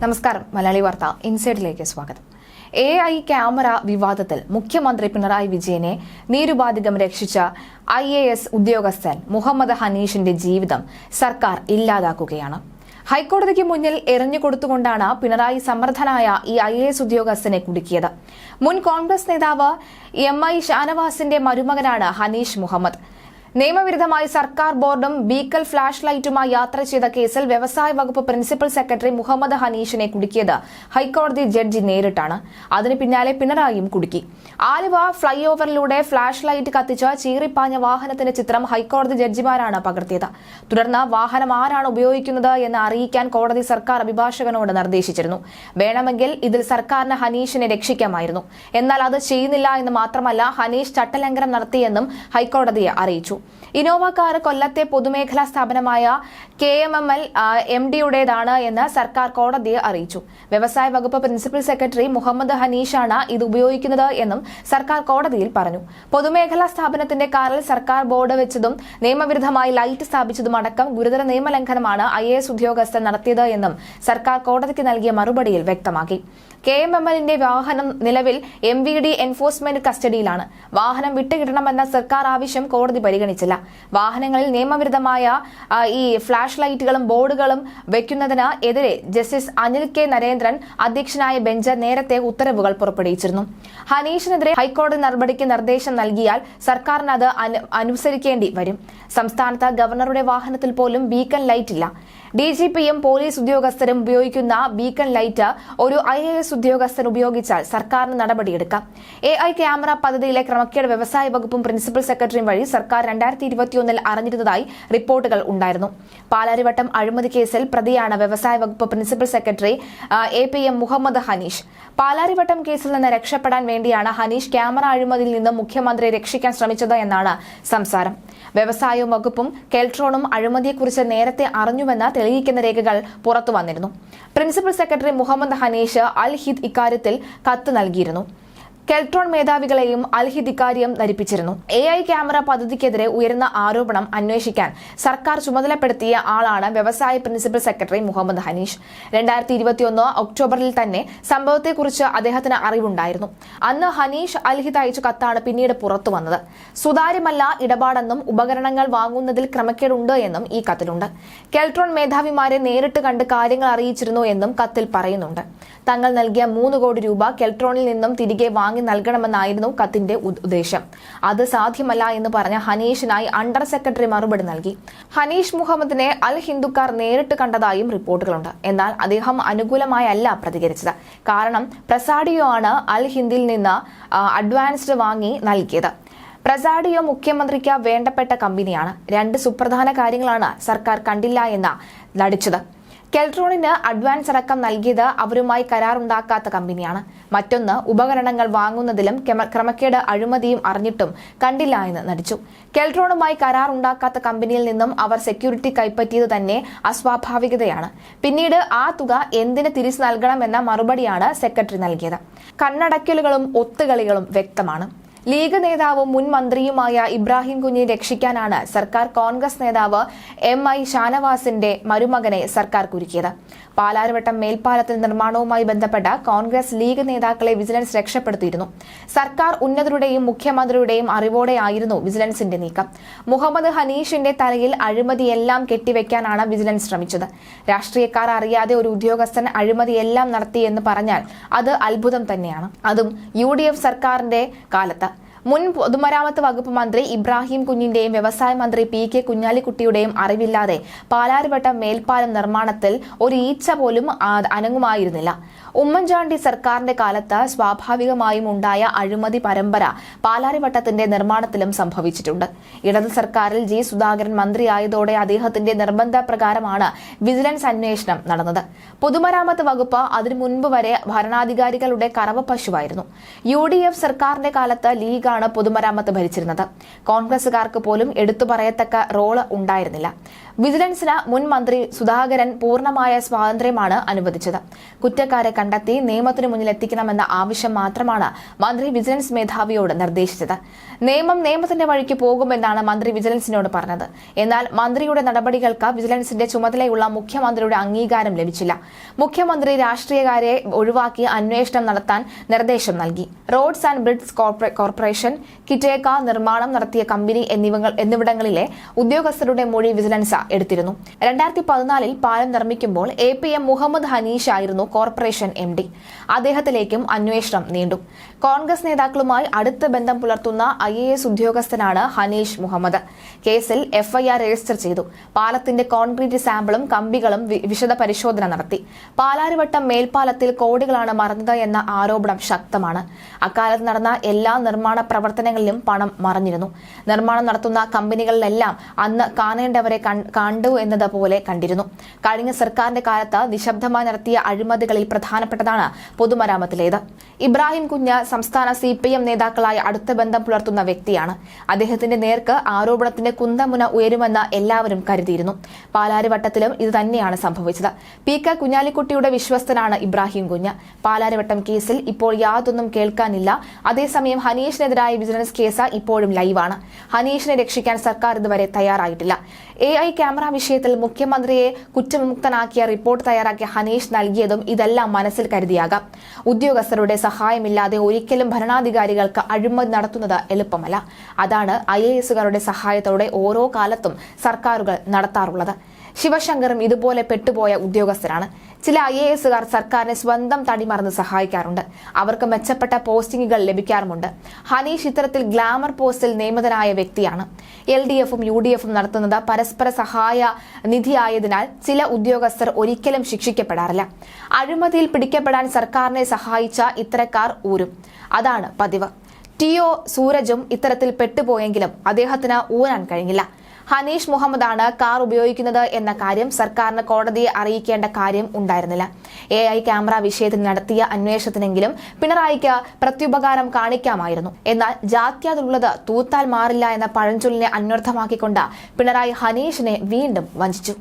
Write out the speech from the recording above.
നമസ്കാരം മലയാളി വാർത്ത ഇൻസൈഡിലേക്ക് സ്വാഗതം. എ ഐ ക്യാമറ വിവാദത്തിൽ മുഖ്യമന്ത്രി പിണറായി വിജയനെ നീരുപാധികം രക്ഷിച്ച ഐ എ എസ് ഉദ്യോഗസ്ഥൻ മുഹമ്മദ് ഹനീഷിന്റെ ജീവിതം സർക്കാർ ഇല്ലാതാക്കുകയാണ്. ഹൈക്കോടതിക്ക് മുന്നിൽ എറിഞ്ഞുകൊടുത്തുകൊണ്ടാണ് പിണറായി സമർത്ഥനായ ഈ ഐ എ എസ് ഉദ്യോഗസ്ഥനെ കുടുക്കിയത്. മുൻ കോൺഗ്രസ് നേതാവ് എം ഐ ഷാനവാസിന്റെ മരുമകനാണ് ഹനീഷ് മുഹമ്മദ്. നിയമവിരുദ്ധമായി സർക്കാർ ബോർഡും ബീക്കൽ ഫ്ളാഷ് ലൈറ്റുമായി യാത്ര ചെയ്ത കേസിൽ വ്യവസായ വകുപ്പ് പ്രിൻസിപ്പൽ സെക്രട്ടറി മുഹമ്മദ് ഹനീഷിനെ കുടുക്കിയത് ഹൈക്കോടതി ജഡ്ജി നേരിട്ടാണ്. അതിന് പിന്നാലെ പിണറായിയും കുടുക്കി. ആലുവ ഫ്ളൈ ഓവറിലൂടെ ഫ്ളാഷ് ലൈറ്റ് കത്തിച്ച ചീറിപ്പാഞ്ഞ വാഹനത്തിന്റെ ചിത്രം ഹൈക്കോടതി ജഡ്ജിമാരാണ് പകർത്തിയത്. തുടർന്ന് വാഹനം ആരാണ് ഉപയോഗിക്കുന്നത് എന്ന് അറിയിക്കാൻ കോടതി സർക്കാർ അഭിഭാഷകനോട് നിർദ്ദേശിച്ചിരുന്നു. വേണമെങ്കിൽ ഇതിൽ സർക്കാരിന് ഹനീഷിനെ രക്ഷിക്കാമായിരുന്നു. എന്നാൽ അത് ചെയ്യുന്നില്ല എന്ന് മാത്രമല്ല ഹനീഷ് ചട്ടലംഘനം നടത്തിയെന്നും ഹൈക്കോടതിയെ അറിയിച്ചു. കാർ കൊല്ലത്തെ പൊതുമേഖലാ സ്ഥാപനമായ K M M L M ഡിയുടേതാണ് എന്ന് സർക്കാർ കോടതിയെ അറിയിച്ചു. വ്യവസായ വകുപ്പ് പ്രിൻസിപ്പൽ സെക്രട്ടറി മുഹമ്മദ് ഹനീഷാണ് ഇത് ഉപയോഗിക്കുന്നത് എന്നും സർക്കാർ കോടതിയിൽ പറഞ്ഞു. പൊതുമേഖലാ സ്ഥാപനത്തിന്റെ കാറിൽ സർക്കാർ ബോർഡ് വെച്ചതും നിയമവിരുദ്ധമായി ലൈറ്റ് സ്ഥാപിച്ചതും അടക്കം ഗുരുതര നിയമലംഘനമാണ് ഐ എ എസ് ഉദ്യോഗസ്ഥൻ നടത്തിയത് എന്നും സർക്കാർ കോടതിക്ക് നൽകിയ മറുപടിയിൽ വ്യക്തമാക്കി. കെ എം എം എല്ലിന്റെ വാഹനം നിലവിൽ എം വി ഡി എൻഫോഴ്സ്മെന്റ് കസ്റ്റഡിയിലാണ്. വാഹനം വിട്ടുകിട്ടണമെന്ന സർക്കാർ ആവശ്യം കോടതി പരിഗണിച്ചില്ല. വാഹനങ്ങളിൽ നിയമവിരുദ്ധമായ ഈ ഫ്ലാഷ് ലൈറ്റുകളും ബോർഡുകളും വെക്കുന്നതിന് എതിരെ ജസ്റ്റിസ് അനിൽ കെ നരേന്ദ്രൻ അധ്യക്ഷനായ ബെഞ്ച് നേരത്തെ ഉത്തരവുകൾ പുറപ്പെടുവിച്ചിരുന്നു. ഹനീഷിനെതിരെ ഹൈക്കോടതി നടപടിക്ക് നിർദ്ദേശം നൽകിയാൽ സർക്കാരിന് അത് അനുസരിക്കേണ്ടി വരും. സംസ്ഥാനത്ത് ഗവർണറുടെ വാഹനത്തിൽ പോലും ബീക്കൺ ലൈറ്റ് ഇല്ല ഡി ജി പിയും പോലീസ് ഉദ്യോഗസ്ഥരും ഉപയോഗിക്കുന്ന ബീക്കൺ ലൈറ്റ് ഒരു ഐ എ എസ് ഉദ്യോഗസ്ഥൻ ഉപയോഗിച്ചാൽ സർക്കാരിന് നടപടിയെടുക്കാം. എ ഐ ക്യാമറ പദ്ധതിയിലെ ക്രമക്കേട് വ്യവസായ വകുപ്പും പ്രിൻസിപ്പൽ സെക്രട്ടറിയും വഴി സർക്കാർ രണ്ടായിരത്തി ഇരുപത്തിയൊന്നിൽ അറിഞ്ഞിരുന്നതായി റിപ്പോർട്ടുകൾ ഉണ്ടായിരുന്നു. പാലാരിവട്ടം അഴിമതി കേസിൽ പ്രതിയാണ് വ്യവസായ വകുപ്പ് principal secretary A P M Muhammad Hanish. Palarivattam കേസിൽ നിന്ന് രക്ഷപ്പെടാൻ വേണ്ടിയാണ് ഹനീഷ് ക്യാമറ അഴിമതിയിൽ നിന്ന് മുഖ്യമന്ത്രിയെ രക്ഷിക്കാൻ ശ്രമിച്ചത് എന്നാണ് സംസാരം. വ്യവസായവും വകുപ്പും കെൽട്രോണും അഴിമതിയെക്കുറിച്ച് നേരത്തെ അറിഞ്ഞുവെന്ന് തെളിയിക്കുന്ന രേഖകൾ പുറത്തു വന്നിരുന്നു. പ്രിൻസിപ്പൽ സെക്രട്ടറി മുഹമ്മദ് ഹനീഷ് അൽ ഹിദ് ഇക്കാര്യത്തിൽ കത്ത് നൽകിയിരുന്നു. കെൽട്രോൺ മേധാവികളെയും അൽഹിദിക്കാരിയും ധരിപ്പിച്ചിരുന്നു. എ ഐ ക്യാമറ പദ്ധതിക്കെതിരെ ഉയർന്ന ആരോപണം അന്വേഷിക്കാൻ സർക്കാർ ചുമതലപ്പെടുത്തിയ ആളാണ് വ്യവസായ പ്രിൻസിപ്പൽ സെക്രട്ടറി മുഹമ്മദ് ഹനീഷ്. രണ്ടായിരത്തി ഇരുപത്തിയൊന്ന് ഒക്ടോബറിൽ തന്നെ സംഭവത്തെക്കുറിച്ച് അദ്ദേഹത്തിന് അറിവുണ്ടായിരുന്നു. അന്ന് ഹനീഷ് അൽഹിദ് അയച്ച കത്താണ് പിന്നീട് പുറത്തുവന്നത് സുതാര്യമല്ല ഇടപാടെന്നും ഉപകരണങ്ങൾ വാങ്ങുന്നതിൽ ക്രമക്കേടുണ്ട് എന്നും ഈ കത്തിലുണ്ട്. കെൽട്രോൺ മേധാവിമാരെ നേരിട്ട് കണ്ട് കാര്യങ്ങൾ അറിയിച്ചിരുന്നു എന്നും കത്തിൽ പറയുന്നുണ്ട്. തങ്ങൾ നൽകിയ മൂന്ന് കോടി രൂപ കെൽട്രോണിൽ നിന്നും തിരികെ വാങ്ങി നൽകണമെന്നായിരുന്നു കത്തിന്റെ ഉദ് ഉദ്ദേശം. അത് സാധ്യമല്ല എന്ന് പറഞ്ഞ ഹനീഷിനായി അണ്ടർ സെക്രട്ടറി മറുപടി നൽകി. ഹനീഷ് മുഹമ്മദിനെ അൽ ഹിന്ദുക്കാർ നേരിട്ട് കണ്ടതായും റിപ്പോർട്ടുകളുണ്ട്. എന്നാൽ അദ്ദേഹം അനുകൂലമായല്ല പ്രതികരിച്ചത്. കാരണം പ്രസാഡിയോ ആണ് അൽ ഹിന്ദിൽ നിന്ന് അഡ്വാൻസ്ഡ് വാങ്ങി നൽകിയത്. പ്രസാഡിയോ മുഖ്യമന്ത്രിക്ക് വേണ്ടപ്പെട്ട കമ്പനിയാണ്. രണ്ട് സുപ്രധാന കാര്യങ്ങളാണ് സർക്കാർ കണ്ടില്ല എന്ന നടിച്ചത്. കെൽട്രോണിന് അഡ്വാൻസ് അടക്കം നൽകിയത് അവരുമായി കരാറുണ്ടാക്കാത്ത കമ്പനിയാണ്. മറ്റൊന്ന് ഉപകരണങ്ങൾ വാങ്ങുന്നതിലും ക്രമ- ക്രമക്കേട് അഴിമതിയും അറിഞ്ഞിട്ടും കണ്ടില്ല എന്ന് നടിച്ചു. കെൽട്രോണുമായി കരാറുണ്ടാക്കാത്ത കമ്പനിയിൽ നിന്നും അവർ സെക്യൂരിറ്റി കൈപ്പറ്റിയത് തന്നെ അസ്വാഭാവികതയാണ്. പിന്നീട് ആ തുക എന്തിന് തിരിച്ചു നൽകണമെന്ന മറുപടിയാണ് സെക്രട്ടറി നൽകിയത്. കണ്ണടക്കലുകളും ഒത്തുകളികളും വ്യക്തമാണ്. ലീഗ് നേതാവും മുൻ മന്ത്രിയുമായ ഇബ്രാഹിം കുഞ്ഞിനെ രക്ഷിക്കാനാണ് സർക്കാർ കോൺഗ്രസ് നേതാവ് എം ഐ ഷാനവാസിന്റെ മരുമകനെ സർക്കാർ കുരുക്കിയത്. പാലാരിവട്ടം മേൽപ്പാലത്തിൽ നിർമ്മാണവുമായി ബന്ധപ്പെട്ട കോൺഗ്രസ് ലീഗ് നേതാക്കളെ വിജിലൻസ് രക്ഷപ്പെടുത്തിയിരുന്നു. സർക്കാർ ഉന്നതരുടെയും മുഖ്യമന്ത്രിയുടെയും അറിവോടെയായിരുന്നു വിജിലൻസിന്റെ നീക്കം. മുഹമ്മദ് ഹനീഷിന്റെ തലയിൽ അഴിമതിയെല്ലാം കെട്ടിവെക്കാനാണ് വിജിലൻസ് ശ്രമിച്ചത്. രാഷ്ട്രീയക്കാർ അറിയാതെ ഒരു ഉദ്യോഗസ്ഥൻ അഴിമതിയെല്ലാം നടത്തിയെന്ന് പറഞ്ഞാൽ അത് അത്ഭുതം തന്നെയാണ്. അതും യു സർക്കാരിന്റെ കാലത്ത്. മുൻ പൊതുമരാമത്ത് വകുപ്പ് മന്ത്രി ഇബ്രാഹിം കുഞ്ഞിന്റെയും വ്യവസായ മന്ത്രി പി കെ കുഞ്ഞാലിക്കുട്ടിയുടെയും അറിവില്ലാതെ പാലാരിവട്ടം മേൽപ്പാലം നിർമ്മാണത്തിൽ ഒരു ഈച്ച പോലും അനങ്ങുമായിരുന്നില്ല. ഉമ്മൻചാണ്ടി സർക്കാരിന്റെ കാലത്ത് സ്വാഭാവികമായും ഉണ്ടായ അഴിമതി പരമ്പര പാലാരിവട്ടത്തിന്റെ നിർമ്മാണത്തിലും സംഭവിച്ചിട്ടുണ്ട്. ഇടത് സർക്കാരിൽ ജി സുധാകരൻ മന്ത്രിയായതോടെ അദ്ദേഹത്തിന്റെ നിർബന്ധ പ്രകാരമാണ് വിജിലൻസ് അന്വേഷണം നടന്നത്. പൊതുമരാമത്ത് വകുപ്പ് അതിനു മുൻപ് വരെ ഭരണാധികാരികളുടെ കറവ പശുവായിരുന്നു യു ഡി എഫ് സർക്കാരിന്റെ കാലത്ത് ലീഗാണ് പൊതുമരാമത്ത് ഭരിച്ചിരുന്നത്. കോൺഗ്രസുകാർക്ക് പോലും എടുത്തു പറയത്തക്ക റോൾ ഉണ്ടായിരുന്നില്ല. വിജിലൻസിന് മുൻ മന്ത്രി സുധാകരൻ പൂർണമായ സ്വാതന്ത്ര്യമാണ് അനുവദിച്ചത്. കുറ്റക്കാരെ കണ്ടെത്തി നിയമത്തിനു മുന്നിൽ എത്തിക്കണമെന്ന ആവശ്യം മാത്രമാണ് മന്ത്രി വിജിലൻസ് മേധാവിയോട് നിർദ്ദേശിച്ചത്. നിയമം നിയമത്തിന്റെ വഴിക്ക് പോകുമെന്നാണ് മന്ത്രി വിജിലൻസിനോട് പറഞ്ഞത്. എന്നാൽ മന്ത്രിയുടെ നടപടികൾക്ക് വിജിലൻസിന്റെ ചുമതലയുള്ള മുഖ്യമന്ത്രിയുടെ അംഗീകാരം ലഭിച്ചില്ല. മുഖ്യമന്ത്രി രാഷ്ട്രീയക്കാരെ ഒഴിവാക്കി അന്വേഷണം നടത്താൻ നിർദ്ദേശം നൽകി. റോഡ്സ് ആൻഡ് ബ്രിഡ്സ് കോർപ്പറേഷൻ കിറ്റേക്ക നിർമ്മാണം നടത്തിയ കമ്പനി എന്നിവിടങ്ങളിലെ ഉദ്യോഗസ്ഥരുടെ മൊഴി വിജിലൻസ് എടുത്തിരുന്നു. രണ്ടായിരത്തി പതിനാലിൽ പാലം നിർമ്മിക്കുമ്പോൾ A P M Muhammad Hanish ആയിരുന്നു കോർപ്പറേഷൻ എം ഡി. അദ്ദേഹത്തിലേക്കും അന്വേഷണം നീണ്ടു. കോൺഗ്രസ് നേതാക്കളുമായി അടുത്ത ബന്ധം പുലർത്തുന്ന ഐ എ എസ് ഉദ്യോഗസ്ഥനാണ് ഹനീഷ് മുഹമ്മദ്. കേസിൽ എഫ്ഐആർ രജിസ്റ്റർ ചെയ്തു. പാലത്തിന്റെ കോൺക്രീറ്റ് സാമ്പിളും കമ്പികളും വിശദ പരിശോധന നടത്തി. പാലാരിവട്ടം മേൽപ്പാലത്തിൽ കോടികളാണ് മറഞ്ഞത് എന്ന ആരോപണം ശക്തമാണ്. അക്കാലത്ത് നടന്ന എല്ലാ നിർമ്മാണ പ്രവർത്തനങ്ങളിലും പണം മറഞ്ഞിരുന്നു. നിർമ്മാണം നടത്തുന്ന കമ്പനികളിലെല്ലാം അന്ന് കാണേണ്ടവരെ കൺ- എന്നത് എന്നതുപോലെ കണ്ടിരുന്നു. കഴിഞ്ഞ സർക്കാരിന്റെ കാലത്ത് നിശബ്ദമായി നടത്തിയ അഴിമതികളിൽ പ്രധാനപ്പെട്ടതാണ് പൊതുമരാമത്തിലേത്. ഇബ്രാഹിം കുഞ്ഞ് സംസ്ഥാന സി പി എം നേതാക്കളായ അടുത്ത ബന്ധം പുലർത്തുന്ന വ്യക്തിയാണ്. അദ്ദേഹത്തിന്റെ നേർക്ക് ആരോപണത്തിന്റെ കുന്തമുന ഉയരുമെന്ന് എല്ലാവരും കരുതിയിരുന്നു. പാലാരിവട്ടത്തിലും ഇത് തന്നെയാണ് സംഭവിച്ചത്. പി കെ കുഞ്ഞാലിക്കുട്ടിയുടെ വിശ്വസ്തനാണ് ഇബ്രാഹിം കുഞ്ഞ്. പാലാരിവട്ടം കേസിൽ ഇപ്പോൾ യാതൊന്നും കേൾക്കാനില്ല. അതേസമയം ഹനീഷിനെതിരായ വിജിലൻസ് കേസ് ഇപ്പോഴും ലൈവാണ്. ഹനീഷിനെ രക്ഷിക്കാൻ സർക്കാർ ഇതുവരെ തയ്യാറായിട്ടില്ല. എ ഐ ക്യാമറ വിഷയത്തിൽ മുഖ്യമന്ത്രിയെ കുറ്റവിമുക്തനാക്കിയ റിപ്പോർട്ട് തയ്യാറാക്കിയ ഹനീഷ് നൽകിയതും ഇതെല്ലാം മനസ്സിൽ കരുതിയാകാം. ഉദ്യോഗസ്ഥരുടെ സഹായമില്ലാതെ ഒരിക്കലും ഭരണാധികാരികൾക്ക് അഴിമതി നടത്തുന്നത് എളുപ്പമല്ല. അതാണ് ഐ എ എസുകാരുടെ സഹായത്തോടെ ഓരോ കാലത്തും സർക്കാരുകൾ നടത്താറുള്ളത്. ശിവശങ്കറും ഇതുപോലെ പെട്ടുപോയ ഉദ്യോഗസ്ഥരാണ്. ചില ഐ എ എസുകാർ സർക്കാരിനെ സ്വന്തം തടിമറന്ന് സഹായിക്കാറുണ്ട്. അവർക്ക് മെച്ചപ്പെട്ട പോസ്റ്റിംഗുകൾ ലഭിക്കാറുമുണ്ട്. ഹനീഷ് ഇത്തരത്തിൽ ഗ്ലാമർ പോസ്റ്റിൽ നിയമിതനായ വ്യക്തിയാണ്. എൽ ഡി എഫും യു ഡി എഫും നടത്തുന്നത് പരസ്പര സഹായ നിധിയായതിനാൽ ചില ഉദ്യോഗസ്ഥർ ഒരിക്കലും ശിക്ഷിക്കപ്പെടാറില്ല. അഴിമതിയിൽ പിടിക്കപ്പെടാൻ സർക്കാരിനെ സഹായിച്ച ഇത്തരക്കാർ ഊരും. അതാണ് പതിവ്. ടി ഒ സൂരജും ഇത്തരത്തിൽ പെട്ടുപോയെങ്കിലും അദ്ദേഹത്തിന് ഊരാൻ കഴിഞ്ഞില്ല. ഹനീഷ് മുഹമ്മദാണ് കാർ ഉപയോഗിക്കുന്നത് എന്ന കാര്യം സർക്കാരിന് കോടതിയെ അറിയിക്കേണ്ട കാര്യം ഉണ്ടായിരുന്നില്ല. എ ഐ ക്യാമറ വിഷയത്തിൽ നടത്തിയ അന്വേഷണത്തിനെങ്കിലും പിണറായിക്ക് പ്രത്യുപകാരം കാണിക്കാമായിരുന്നു. എന്നാൽ ജാത്യാതുള്ളത് തൂത്താൽ മാറില്ല എന്ന പഴഞ്ചൊല്ലിനെ അന്വർത്ഥമാക്കിക്കൊണ്ട് പിണറായി ഹനീഷിനെ വീണ്ടും വഞ്ചിച്ചു.